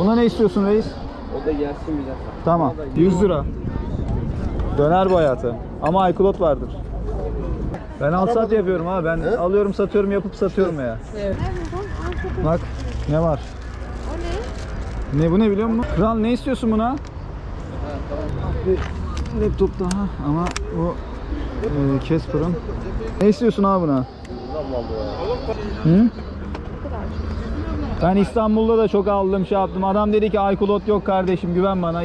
Buna ne istiyorsun reis? O da gelsin bize. Tamam. 100 lira. Döner bu hayatı. Ama Aykulot vardır. Ben al sat yapıyorum ha. Ben alıyorum satıyorum yapıp satıyorum ya. Bak ne var? O ne? Ne bu ne biliyor musun? Kral ne istiyorsun buna? Bir laptop daha ama bu e, Casper'ın. Ne istiyorsun abi buna? Hı? Ben İstanbul'da da çok aldım şey yaptım. Adam dedi ki Aykulot yok kardeşim güven bana.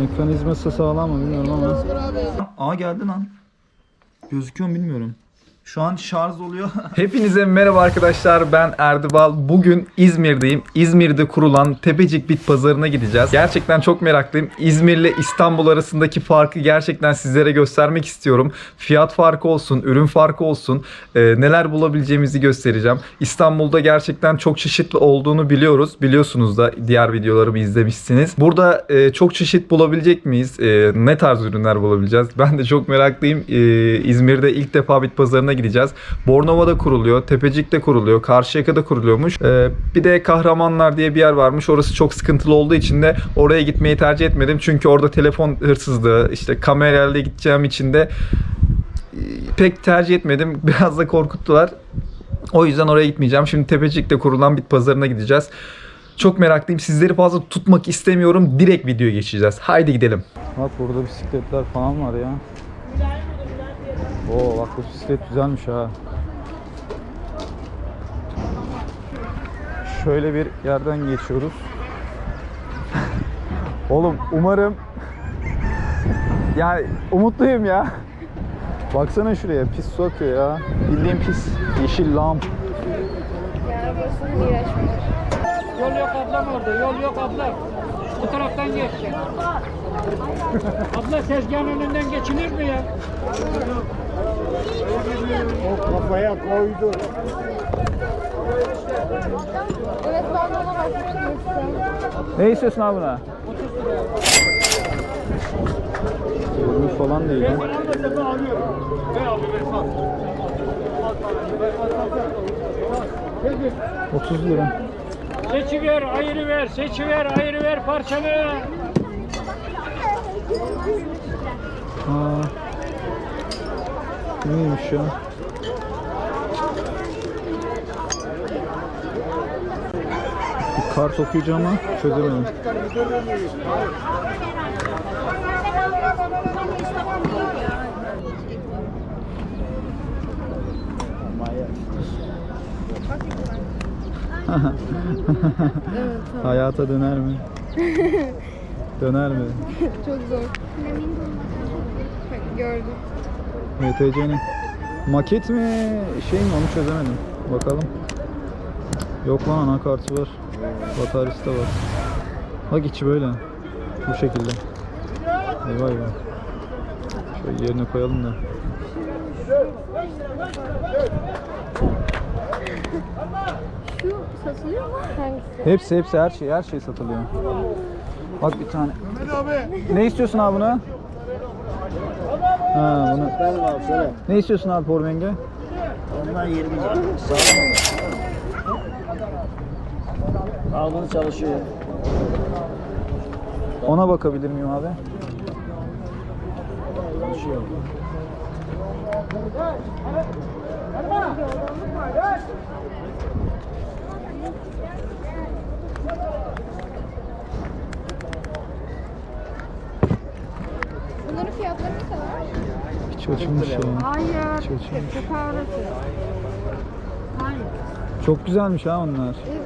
Mekanizması sağlam mı bilmiyorum ama. Aa geldi lan. Gözüküyor mu bilmiyorum. Şu an şarj oluyor. Hepinize merhaba arkadaşlar. Ben Erdibal. Bugün İzmir'deyim. İzmir'de kurulan Tepecik Bit Pazarı'na gideceğiz. Gerçekten çok meraklıyım. İzmir ile İstanbul arasındaki farkı gerçekten sizlere göstermek istiyorum. Fiyat farkı olsun, ürün farkı olsun. e, neler bulabileceğimizi göstereceğim. İstanbul'da gerçekten çok çeşitli olduğunu biliyoruz. Biliyorsunuz da diğer videolarımı izlemişsiniz. Burada e, çok çeşit bulabilecek miyiz? E, ne tarz ürünler bulabileceğiz? Ben de çok meraklıyım. E, İzmir'de ilk defa bit pazarına gideceğiz. Bornova'da kuruluyor, Tepecik'te kuruluyor, Karşıyaka'da kuruluyormuş. E, bir de Kahramanlar diye bir yer varmış. Orası çok sıkıntılı olduğu için de oraya gitmeyi tercih etmedim. Çünkü orada telefon hırsızlığı, işte kamerayla gideceğim için de e, pek tercih etmedim. Biraz da korkuttular. O yüzden oraya gitmeyeceğim. Şimdi Tepecik'te kurulan bit pazarına gideceğiz. Çok meraklıyım. Sizleri fazla tutmak istemiyorum. Direkt videoya geçeceğiz. Haydi gidelim. Bak burada bisikletler falan var ya. Oo bak bu bisiklet güzelmiş ha. Şöyle bir yerden geçiyoruz. Oğlum umarım yani umutluyum ya. Baksana şuraya pis su akıyor ya. Bildiğin pis yeşil. Ya yer. Yol yok ablam orada, yol yok ablam. Bu taraftan geçeceksin. Abla tezgahın önünden geçilir mi ya? Evet ben ona bakmıştım. Ne istiyorsun abi buna? Yormuş falan değil ya. 30 lira. Seçiver, ayrı ver, seçiver, ayrı ver parçanı. Aa. Neymiş ya? Bir kart okuyacağım ama çözemedim. Hayata döner mi? döner mi? Çok zor. Bak gördüm. MTC'nin maket mi şey mi onu çözemedim. Bakalım. Yok lan anakartı var. Bataryası da var. Bak içi böyle. Bu şekilde. Eyvah eyvah. Şöyle yerine koyalım da. Şu satılıyor mu? Hangisi? Hepsi hepsi her şey her şey satılıyor. Bak bir tane. Ne istiyorsun abi buna? Ha bunu. Ne istiyorsun abi pormenge? Ondan 20 lira. Sağlam çalışıyor. Ona bakabilir miyim abi? Çalışıyor. Bunların fiyatları ne kadar? Açılmış ya. Hayır. Açılmış. Çok ağrısı. Hayır. Çok güzelmiş ha onlar. Evet.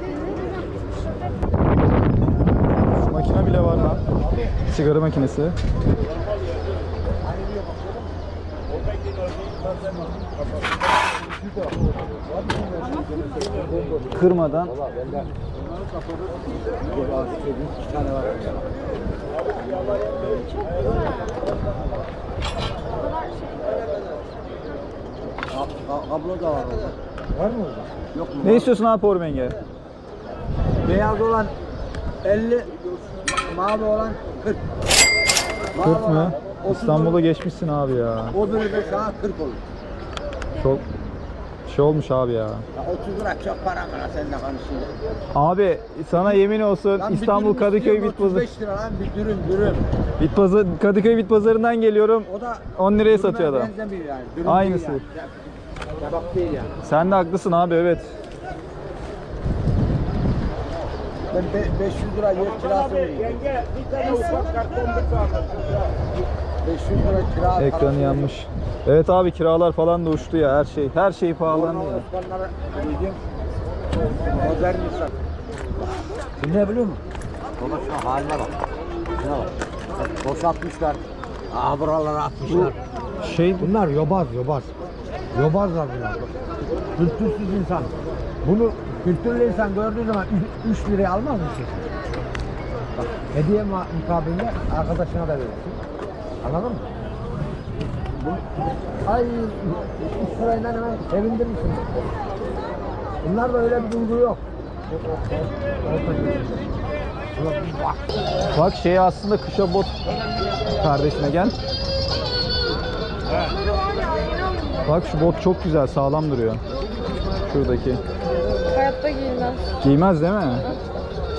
Şu makine bile var lan. Sigara makinesi. Kırmadan İki tane Kablo da var orada. Var mı orada? Yok mu? ne istiyorsun abi pormenge? Beyaz olan 50, mavi olan 40. 40 mı? İstanbul'a geçmişsin abi ya. O biri de sana 40 olur. Çok şey olmuş abi ya. Ya 30 lira çok para mı lan sen de konuşuyorsun? Abi sana yemin olsun Lan bir İstanbul dürüm Kadıköy istiyorum, Bit Pazarı. 35 lira lan bir dürüm dürüm. Bit Pazarı Kadıköy Bit Pazarı'ndan geliyorum. O da 10 liraya dürüme satıyor adam. benzemiyor yani. Dürüm Aynısı. Yani. Kebap değil yani. Sen de haklısın abi evet. Ben be- 500 lira yer kirası veriyorum. 500 lira kira Ekranı yanmış. Evet abi kiralar falan da uçtu ya her şey. Her şey pahalandı ya. Osmanlılara dedim. Modern insan. Bu ne biliyor musun? Baba şu haline bak. Şuna bak. Bak, Boşaltmışlar. Aa buralara atmışlar. Şey Bunlar yobaz yobaz. Yobazlar bunlar. Kültürsüz insan. Bunu kültürlü insan gördüğü zaman 3 liraya almaz mısın? Bak hediye mukabilinde arkadaşına da verirsin. Anladın mı? Bu, ay 3 lirayla hemen sevindir misin? Bunlarda öyle bir duygu yok. Bak şey aslında kışa bot kardeşine gel. Bak şu bot çok güzel sağlam duruyor. Şuradaki. Hayatta giyilmez. Giymez değil mi?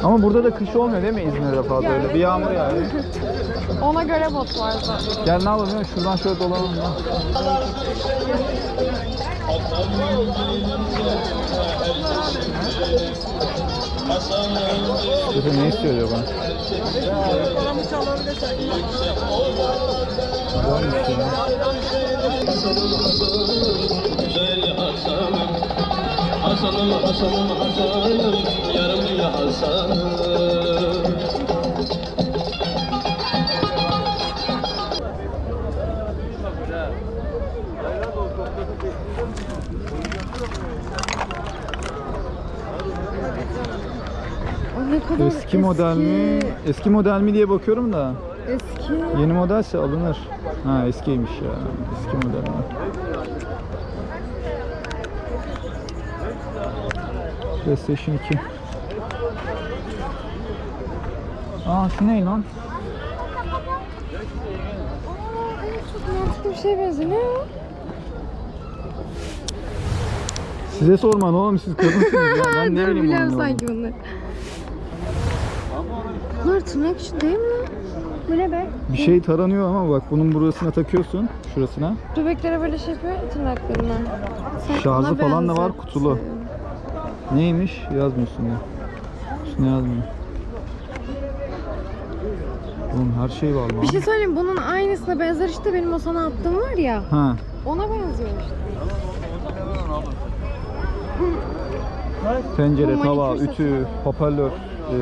Ama burada da kış olmuyor değil mi İzmir'de fazla öyle? Bir yağmur yağıyor. Ona göre bot var zaten. Gel ne yapalım musun? Şuradan şöyle dolanalım ya. Efe ne istiyor acaba? Hasan'ım Hasan'ım Hasan'ım Yarım ya Hasan'ım O kadar Eski model mi? Eski model mi diye bakıyorum da. Eski. Yeni modelse alınır. Ha eskiymiş ya. Eski model mi? PlayStation 2. Aa şu ne lan? Mantıklı bir şeye benziyor. Ne o? Size sorman oğlum siz kadınsınız ya. Ben ne bileyim biliyorum sanki bunları. Bunlar tırnak için değil mi? Bu ne be? Bir şey taranıyor ama bak bunun burasına takıyorsun. Şurasına. Bebeklere böyle şey yapıyor ya tırnaklarına. Sen Şarjı ona falan da var, kutulu. Neymiş? Yazmıyor üstünde. Üstünde yazmıyor. Oğlum her şey var lan. Bir şey söyleyeyim bunun aynısına benzer işte benim o sana attığım var ya. Ha. Ona benziyor işte. Tencere, Bu tava, ütü, satın hoparlör, e,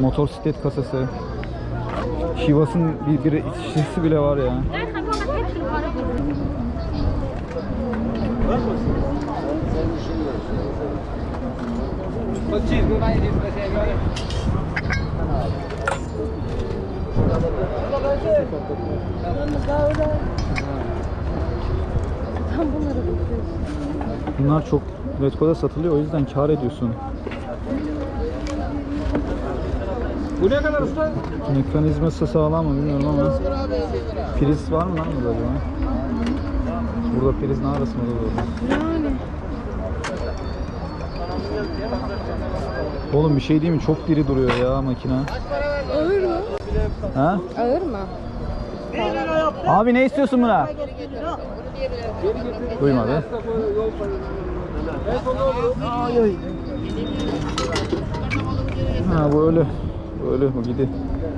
motosiklet kasası. Şivas'ın bir, bir şişesi bile var ya. Bunlar çok Redco'da satılıyor o yüzden kar ediyorsun. Bu ne kadar usta? Mekanizması sağlam mı bilmiyorum ama. Priz var mı lan burada acaba? Burada priz ne arasında olur? Yani. Oğlum bir şey değil mi? Çok diri duruyor ya makine. Ağır mı? Ha? Ağır mı? Abi ne istiyorsun buna? Duymadı. Ha bu öyle. Öyle bu gidi.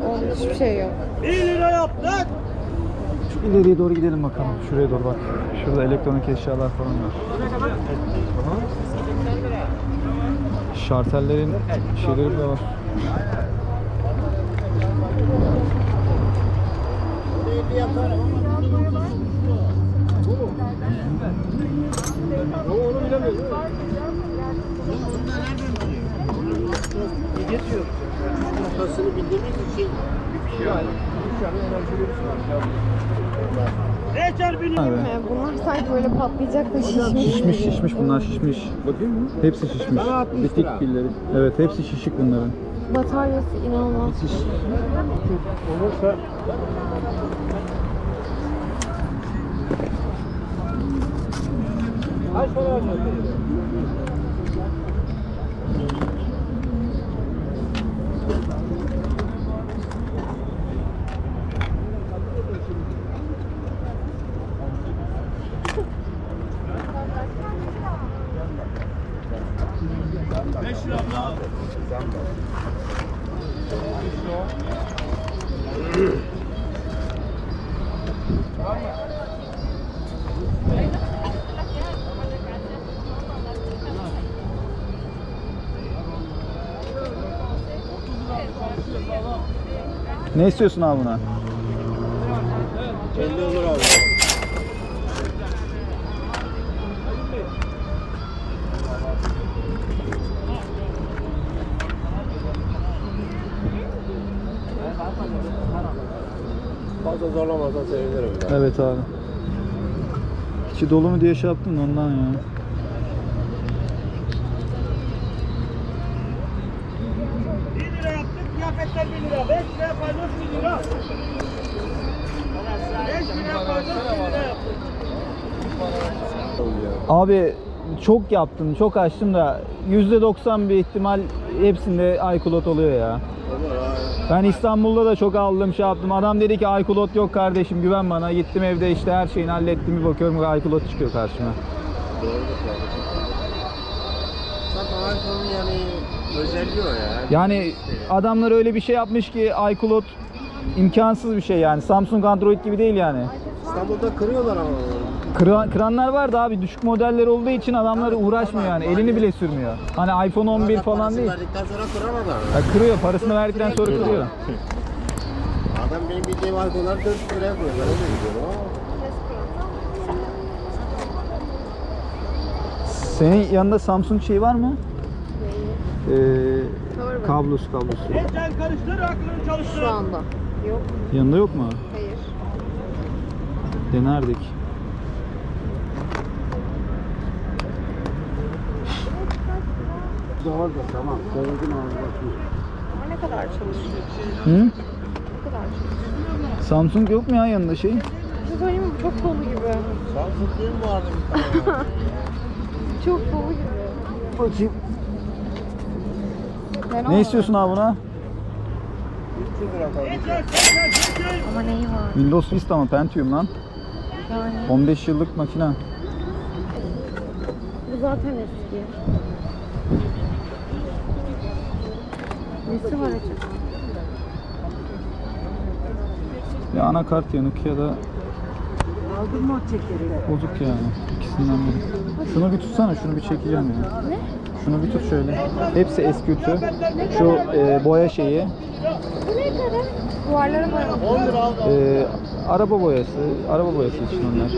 Onun hiçbir şey yok. Şu ileriye doğru gidelim bakalım. Şuraya doğru bak. Şurada elektronik eşyalar falan var. Şartellerin şeyleri bile var. Evet. Ee, Bunlar sanki böyle patlayacak da şişmiş. Şişmiş şişmiş bunlar şişmiş. Bakayım mı? Hepsi şişmiş. Bitik pilleri. Evet hepsi şişik bunların. Bataryası inanılmaz. Kaç para alıyorsun? Ne istiyorsun abi buna? Zorlamazsan sevinirim. Evet abi. İçi dolu mu diye şey yaptım da ondan ya. Abi çok yaptım, çok açtım da %90 bir ihtimal hepsinde Aykulot oluyor ya. Ben İstanbul'da da çok aldım şey yaptım. Adam dedi ki Aykulot yok kardeşim güven bana. Gittim evde işte her şeyini hallettim bir bakıyorum Aykulot çıkıyor karşıma. Yani adamlar öyle bir şey yapmış ki Aykulot imkansız bir şey yani. Samsung Android gibi değil yani. İstanbul'da kırıyorlar ama. Kıran, kıranlar var da abi düşük modeller olduğu için adamlar uğraşmıyor yani. Elini bile sürmüyor. Hani iPhone 11 falan değil. Verdikten sonra. Ya kırıyor parasını verdikten sonra kırıyor. Adam benim bildiğim iPhone'lar 400 liraya koyuyor. Ben öyle ama. Senin yanında Samsung şey var mı? Ee, kablosu kablosu. Şu anda. Yok. Yanında yok mu? Denerdik. Doğru da tamam. Söyledim abi bakayım. Ama ne kadar çalışıyor? Hı? Ne kadar çalışıyor? Samsung yok mu ya yanında şey? Bir şey söyleyeyim mi? Çok dolu gibi. Samsung değil mi vardı bir tane? Çok dolu gibi. Bakayım. Ne mı? istiyorsun abi buna? 300 lira koymuş. Ama neyi var? Windows Vista mı Pentium lan? Yani 15 yıllık makine. bu zaten eski. Nesi var acaba? Ya anakart yanık ya da o çekeri? bozuk yani. İkisinden biri. Şunu bir tutsana, şunu bir çekeceğim ya. Ne? Şunu bir tut şöyle. Hepsi eski ütü. Şu e, boya şeyi, ne kadar? Duvarlara boyamak. 10 lira al. e, araba boyası, araba boyası için onlar.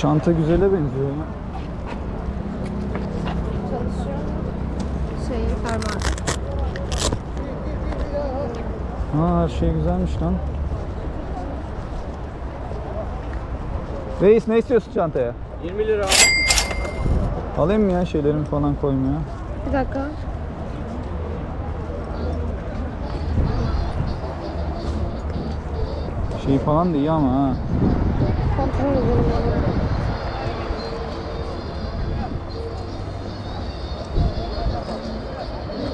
Çanta güzele benziyor ya. Çalışıyor. Şey fermuar. Ha her şey güzelmiş lan. Reis ne istiyorsun çantaya? 20 lira. Alayım mı ya şeylerimi falan koymaya? Bir dakika. Şey falan da iyi ama ha. Kontrol edelim.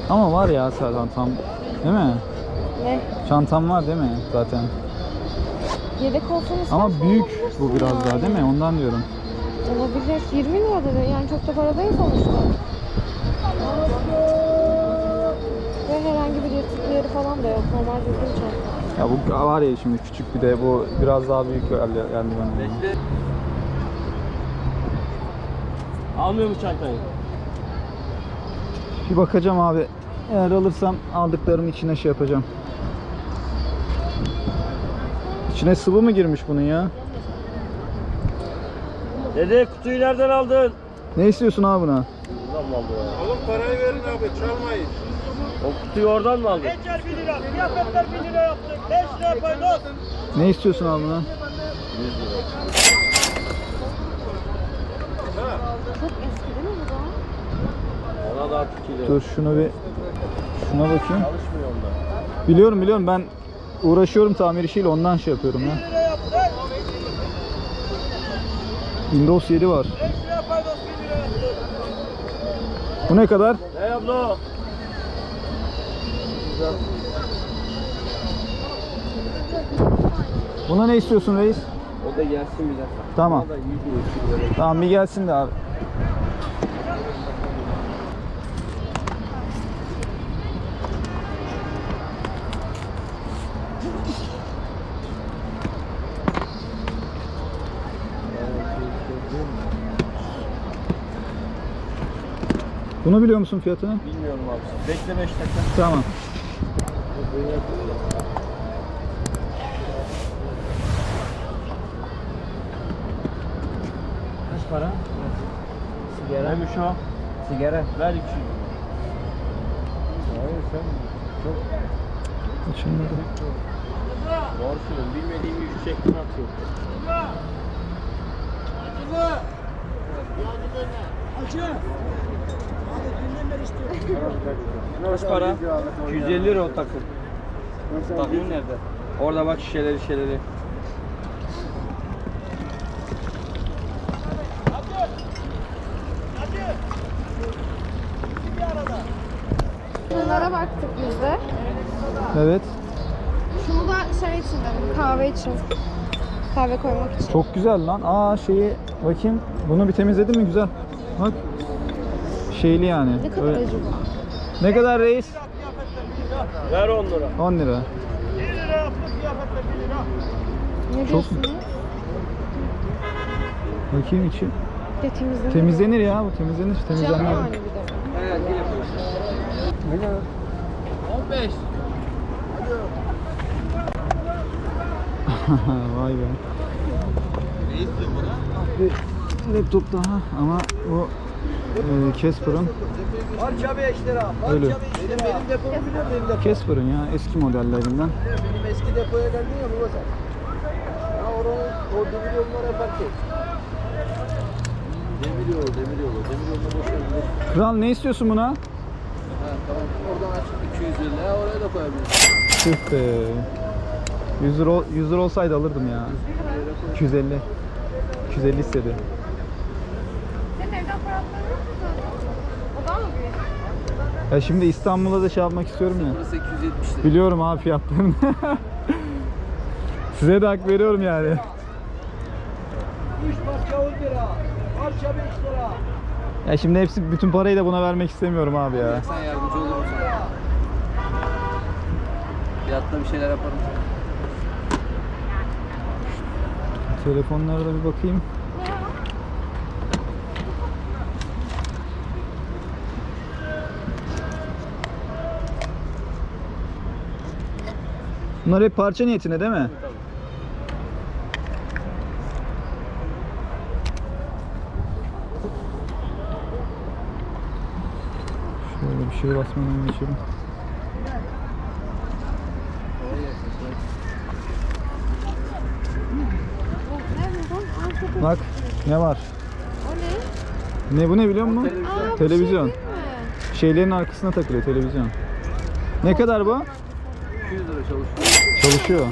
Ama var ya zaten tam değil mi? Ne? Çantam var değil mi zaten? Yedek olsun istersen Ama büyük alabilirsin bu biraz yani. daha değil mi? Ondan diyorum. Olabilir. 20 lira dedi. Yani çok da para değil sonuçta. Ve herhangi bir yırtık yeri falan da yok. Normal düzgün çanta. Ya bu var ya şimdi küçük bir de bu biraz daha büyük bana. Almıyor mu çantayı? Bir bakacağım abi. Eğer alırsam aldıklarımın içine şey yapacağım. İçine sıvı mı girmiş bunun ya? Dede kutuyu nereden aldın? Ne istiyorsun abi buna? Buradan mı aldın ya? Oğlum parayı verin abi çalmayın. O kutuyu oradan mı aldın? Geçer 1 lira. Kıyafetler 1 lira yaptık. 5 lira paydos. Ne istiyorsun abi buna? Çok eski değil mi bu da? Ona da artık 2 lira. Dur şunu bir şuna bakayım. Çalışmıyor onda. Biliyorum biliyorum ben uğraşıyorum tamir işiyle ondan şey yapıyorum ya. Windows 7 var. 5 lira paydos 1 lira yaptık. Bu ne kadar? Ne abla? Buna ne istiyorsun reis? O da gelsin bize. Tamam. O da 100 lira. Tamam bir gelsin de abi. Bunu biliyor musun fiyatını? Bilmiyorum abi. Bekle 5 dakika. Tamam. Kaç para? Sigara. Neymiş o? Sigara. Ver 200. Hayır sen çok Açılmadı. Doğru söylüyorum. Bilmediğim bir iş şeklini atıyor. Kaç para? 250 lira o takım. Takım nerede? Orada bak şişeleri şişeleri. Bunlara baktık biz de. Evet. Şunu da şey için dedim, kahve için. Kahve koymak için. Çok güzel lan. Aa şeyi bakayım. Bunu bir temizledi mi? Güzel. Bak. Şeyli yani. Ne kadar Öyle- acaba? Ne kadar reis? Ver 10 lira. 10 lira. 1 lira yaptık kıyafetle 1 lira. Ne Çok- diyorsunuz? Bakayım içi. Temizlenir. Temizlenir ya bu temizlenir. Cam Temizlenir. yani bir de. Evet, gel yapıyoruz. 15. Vay be. Bir laptop daha ama bu e, Casper'ın Parça 5 lira. Öyle. Parça 5 lira. Benim depomu biliyor benim depomu. Casper'ın ya eski modellerinden. Benim eski depoya geldin ya baba sen. Ya oranın o demir yolları fark et. Demir yolu, demir yolu. Demir yoluna boş ver. Kral ne istiyorsun buna? Ha tamam. Oradan açıp 250 lira oraya da koyabilirsin. Tüh be. 100 lira, ol- 100 lira olsaydı alırdım ya. 250. 250 istedi. Senin evden para atman yok mu zaten? O daha mı büyük? Ya şimdi İstanbul'a da şey yapmak istiyorum ya. Burası 270 lira. Biliyorum abi fiyatlarını. Size de hak veriyorum yani. 3 parça 10 lira. Parça 5 lira. Ya şimdi hepsi bütün parayı da buna vermek istemiyorum abi ya. Sen yardımcı olur musun? Fiyatta bir şeyler yaparım. Telefonlara da bir bakayım. Bunlar hep parça niyetine değil mi? Şöyle bir şey basmadan geçelim. Bak ne var? O ne? Ne bu ne biliyor musun? Aa, bu Televizyon. Şey? Şeylerin arkasına takılıyor televizyon. Ne kadar bu? 200 lira çalışıyor. Çalışıyor.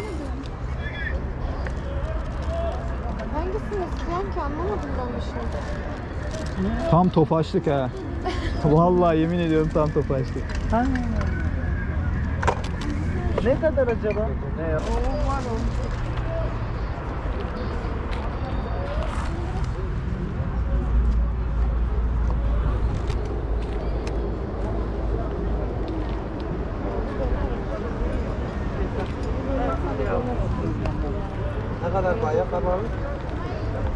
Hangisini istiyorsun ki anlamadım ben bir şey. Tam topaçlık ha. Vallahi yemin ediyorum tam topaçlık. Ne kadar acaba? Ne ya? Ne kadar bayağı kabarlı?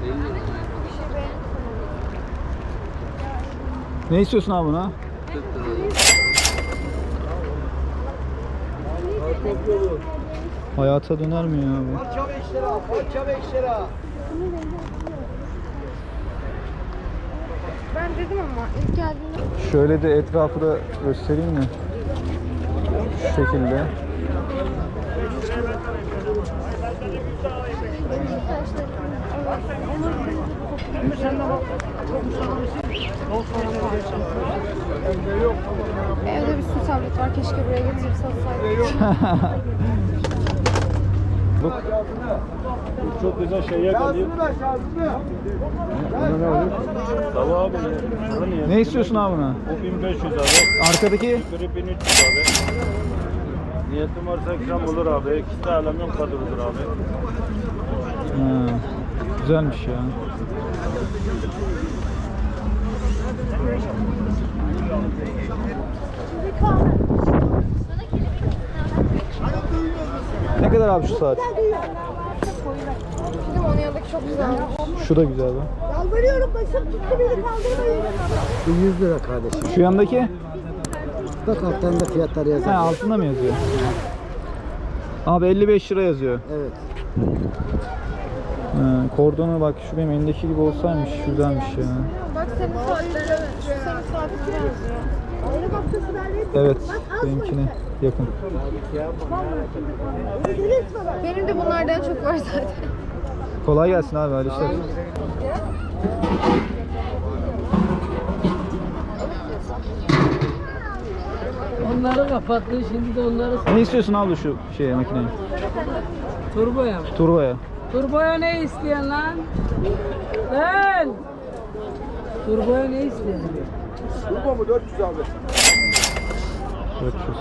Bir şey beğendim. Ne istiyorsun abi buna? 40 lira. Çok yolu. Hayata döner mi ya bu? Parça 5 lira. Parça 5 lira. Ben dedim ama ilk geldiğinde Şöyle de etrafı da göstereyim mi? Şu şekilde. Evde bir su tablet var keşke buraya getirip satsaydım. bulduk. Çok güzel şeye geliyor. Buna ne olur? Tava abi. Ne istiyorsun abi buna? O 1500 abi. Arkadaki Biri 1300 abi. Niyetim varsa ikram olur abi. İkisi de alamyon kadrodur abi. Ha, güzelmiş ya. Ne kadar abi şu saat? Onun yanındaki çok güzelmiş. Şu da güzel be. Yalvarıyorum başım tuttu beni kaldırmayın. Bu 100 lira kardeşim. Şu yandaki? Bak alttan da fiyatları Ha yazıyor. altında mı yazıyor? Abi 55 lira yazıyor. Evet. Ha, kordonu bak şu benim elimdeki gibi olsaymış güzelmiş ya. Bak senin saatlerine, şu senin saatine benziyor. Evet benimkine yakın. Benim de bunlardan çok var zaten. Kolay gelsin abi hadi işler. Onları kapattı şimdi de onları Ne istiyorsun abi şu şeye makineyi? turboya mı? Turboya. Turboya ne isteyen lan? Lan! Turboya ne isteyen? Turbo mu 400 abi? 400.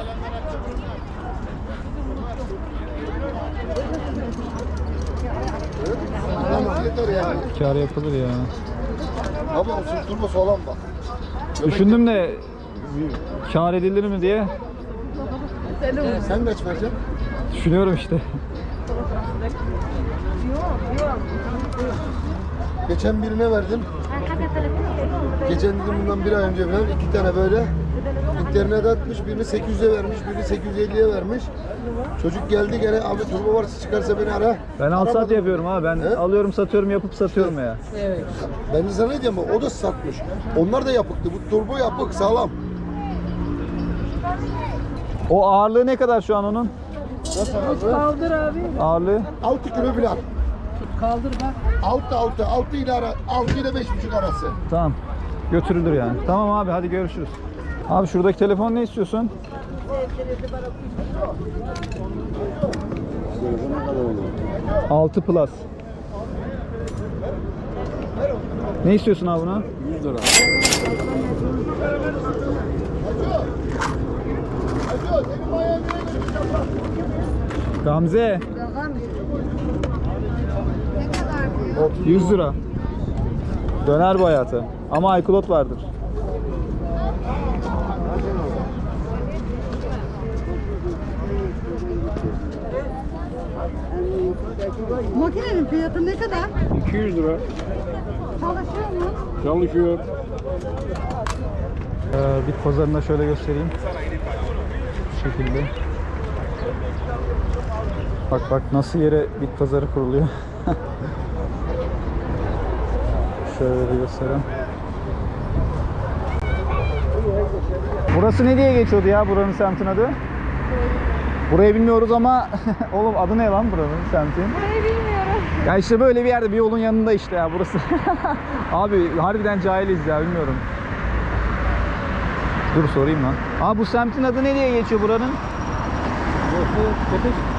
Tamam yeter yani. Kar yapılır ya. Ama o turbo sağlam bak. Düşündüm de kar edilir mi diye Sen kaç vereceksin? düşünüyorum işte. Geçen birine verdim. Geçen dedim bundan bir ay önce falan iki tane böyle internet atmış. Birini 800'e vermiş, birini 850'ye vermiş. Çocuk geldi gene abi turbo varsa çıkarsa beni ara. Ben al sat Aramadım. yapıyorum abi. Ben He? alıyorum satıyorum yapıp satıyorum ya. Evet. Ben de sana ne diyeyim o da satmış. Onlar da yapıktı. Bu turbo yapık sağlam. O ağırlığı ne kadar şu an onun? Nasıl abi? Kaldır abi. Ağırlığı? 6 kilo falan. Kaldır bak. 6 6 6 ile ara 6 ile 5,5 arası. Tamam. Götürülür yani. Tamam abi hadi görüşürüz. Abi şuradaki telefon ne istiyorsun? Altı plus. Ne istiyorsun abi buna? 100 lira. Gamze Ne kadar bu? 100 lira. Döner bu hayatı. Ama Aykulot vardır. Makinenin fiyatı ne kadar? 200 lira. Çalışıyor mu? Çalışıyor. Ee, bit pazarında şöyle göstereyim. Bu şekilde. Bak bak nasıl yere bit pazarı kuruluyor. şöyle göstereyim. Burası ne diye geçiyordu ya buranın semtin adı? Burayı bilmiyoruz ama oğlum adı ne lan buranın semtin? Burayı bilmiyorum. Ya işte böyle bir yerde bir yolun yanında işte ya burası. Abi harbiden cahiliz ya bilmiyorum. Dur sorayım lan. Aa bu semtin adı ne diye geçiyor buranın?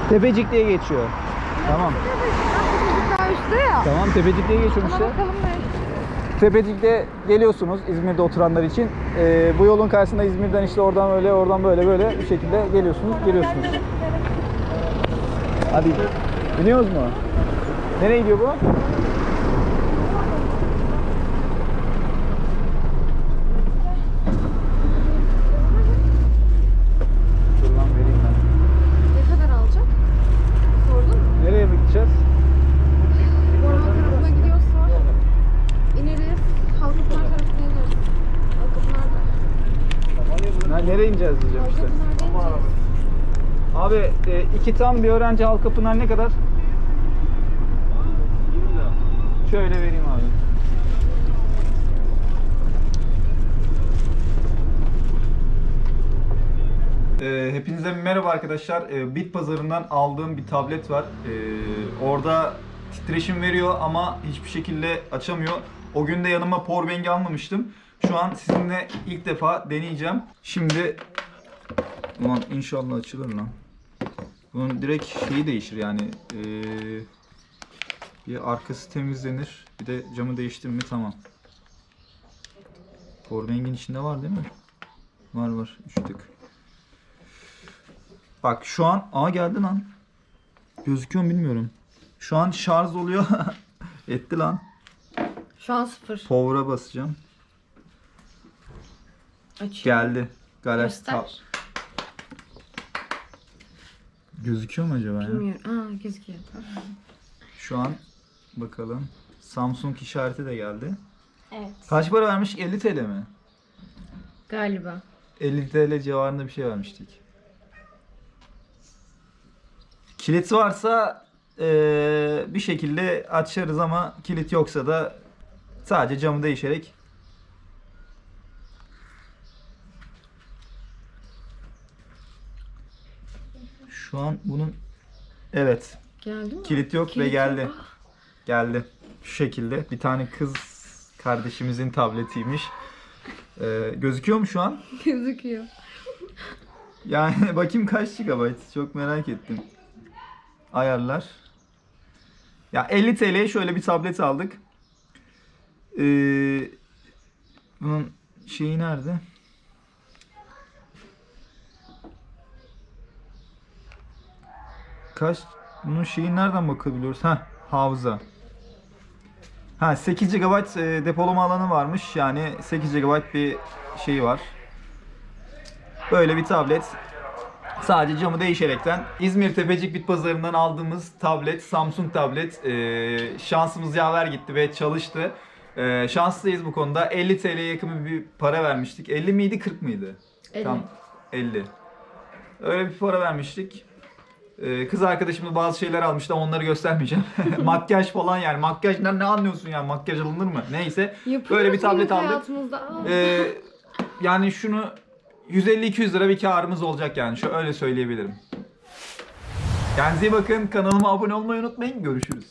Tepecik diye geçiyor. Tamam. Daha üstte ya. Tamam Tepecik diye geçiyor Ona işte. bakalım ne? Tepecik'te geliyorsunuz İzmir'de oturanlar için. Ee, bu yolun karşısında İzmir'den işte oradan öyle oradan böyle böyle bir şekilde geliyorsunuz geliyorsunuz. Hadi biniyoruz mu? Nereye gidiyor bu? Dur lan vereyim ben. Ne kadar alacak? Sordun mu? Nereye mi gideceğiz? Orman tarafına gidiyorsa ineriz. Halkapınar tarafına ineriz. Halkapınar'da. Ne- Nereye ineceğiz diyeceğim işte. Halkapınar'da ineceğiz. Abi e, iki tam bir öğrenci Halkapınar ne kadar? Şöyle vereyim abi. E, hepinize merhaba arkadaşlar. E, Bit pazarından aldığım bir tablet var. E, orada titreşim veriyor ama hiçbir şekilde açamıyor. O gün de yanıma powerbank almamıştım. Şu an sizinle ilk defa deneyeceğim. Şimdi Ulan inşallah açılır lan. Bunun direkt şeyi değişir yani. Ee, bir arkası temizlenir. Bir de camı değiştim mi tamam. Powerbank'in içinde var değil mi? Var var. 3 tık. Bak şu an A geldi lan. Gözüküyor mu bilmiyorum. Şu an şarj oluyor. Etti lan. Şu an sıfır. Power'a basacağım. Açıyor. Geldi. Galaxy Göster. Gözüküyor mu acaba ya? Bilmiyorum. Aa gözüküyor. Tamam. Şu an bakalım. Samsung işareti de geldi. Evet. Kaç para vermiş? 50 TL mi? Galiba. 50 TL civarında bir şey vermiştik. Kilit varsa eee, bir şekilde açarız ama kilit yoksa da sadece camı değişerek Şu an bunun evet Geldi mi? kilit yok ve Kilit geldi. yok. Geldi. Şu şekilde bir tane kız kardeşimizin tabletiymiş. Eee, gözüküyor mu şu an? Gözüküyor. Yani bakayım kaç GB çok merak ettim. Ayarlar. Ya 50 TL'ye şöyle bir tablet aldık. Ee, bunun şeyi nerede? Kaç? Bunun şeyi nereden bakabiliyoruz? Ha, hafıza. Ha 8 GB e, depolama alanı varmış. Yani 8 GB bir şeyi var. Böyle bir tablet. Sadece camı değişerekten İzmir Tepecik Bit Pazarı'ndan aldığımız tablet, Samsung tablet ee, şansımız yaver gitti ve çalıştı. Ee, şanslıyız bu konuda. 50 TL yakın bir para vermiştik. 50 miydi 40 mıydı? 50. Tam 50. Öyle bir para vermiştik. Ee, kız arkadaşım da bazı şeyler almıştı onları göstermeyeceğim. makyaj falan yani. Makyajdan ne anlıyorsun yani? Makyaj alınır mı? Neyse. Böyle bir tablet aldık. Ee, yani şunu 150-200 lira bir karımız olacak yani. Şöyle söyleyebilirim. Kendinize iyi bakın. Kanalıma abone olmayı unutmayın. Görüşürüz.